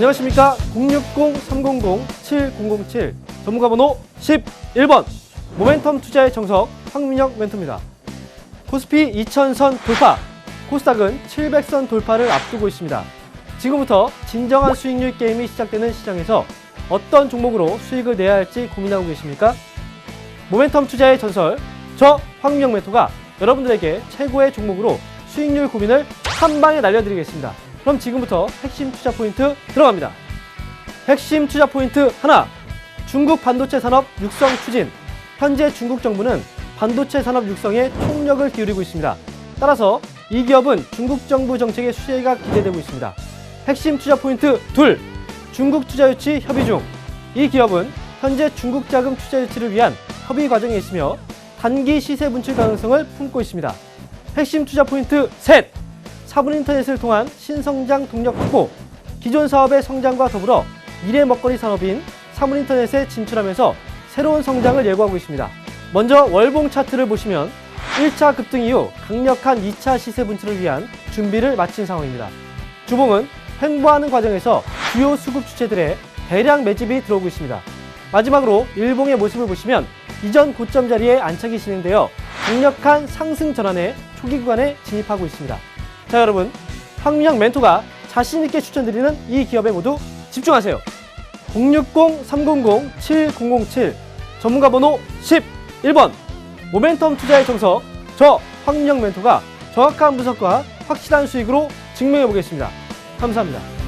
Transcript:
안녕하십니까 060-300-7007 전문가 번호 11번 모멘텀 투자의 정석 황민영 멘토입니다. 코스피 2000선 돌파, 코스닥은 700선 돌파를 앞두고 있습니다. 지금부터 진정한 수익률 게임이 시작되는 시장에서 어떤 종목으로 수익을 내야 할지 고민하고 계십니까? 모멘텀 투자의 전설, 저 황민영 멘토가 여러분들에게 최고의 종목으로 수익률 고민을 한 방에 날려드리겠습니다. 그럼 지금부터 핵심 투자 포인트 들어갑니다. 핵심 투자 포인트 하나, 중국 반도체 산업 육성 추진. 현재 중국 정부는 반도체 산업 육성에 총력을 기울이고 있습니다. 따라서 이 기업은 중국 정부 정책의 수혜가 기대되고 있습니다. 핵심 투자 포인트 둘, 중국 투자 유치 협의 중. 이 기업은 현재 중국 자금 투자 유치를 위한 협의 과정에 있으며 단기 시세 분출 가능성을 품고 있습니다. 핵심 투자 포인트 셋, 사분 인터넷을 통한 신성장 동력 확보, 기존 사업의 성장과 더불어 미래 먹거리 산업인 사물 인터넷에 진출하면서 새로운 성장을 예고하고 있습니다. 먼저 월봉 차트를 보시면 1차 급등 이후 강력한 2차 시세 분출을 위한 준비를 마친 상황입니다. 주봉은 횡보하는 과정에서 주요 수급 주체들의 대량 매집이 들어오고 있습니다. 마지막으로 일봉의 모습을 보시면 이전 고점 자리에 안착이 진행되어 강력한 상승 전환의 초기 구간에 진입하고 있습니다. 자 여러분 황민영 멘토가 자신 있게 추천드리는 이 기업에 모두 집중하세요. 060-300-7007 전문가 번호 11번 모멘텀 투자의 정석 저 황민영 멘토가 정확한 분석과 확실한 수익으로 증명해 보겠습니다. 감사합니다.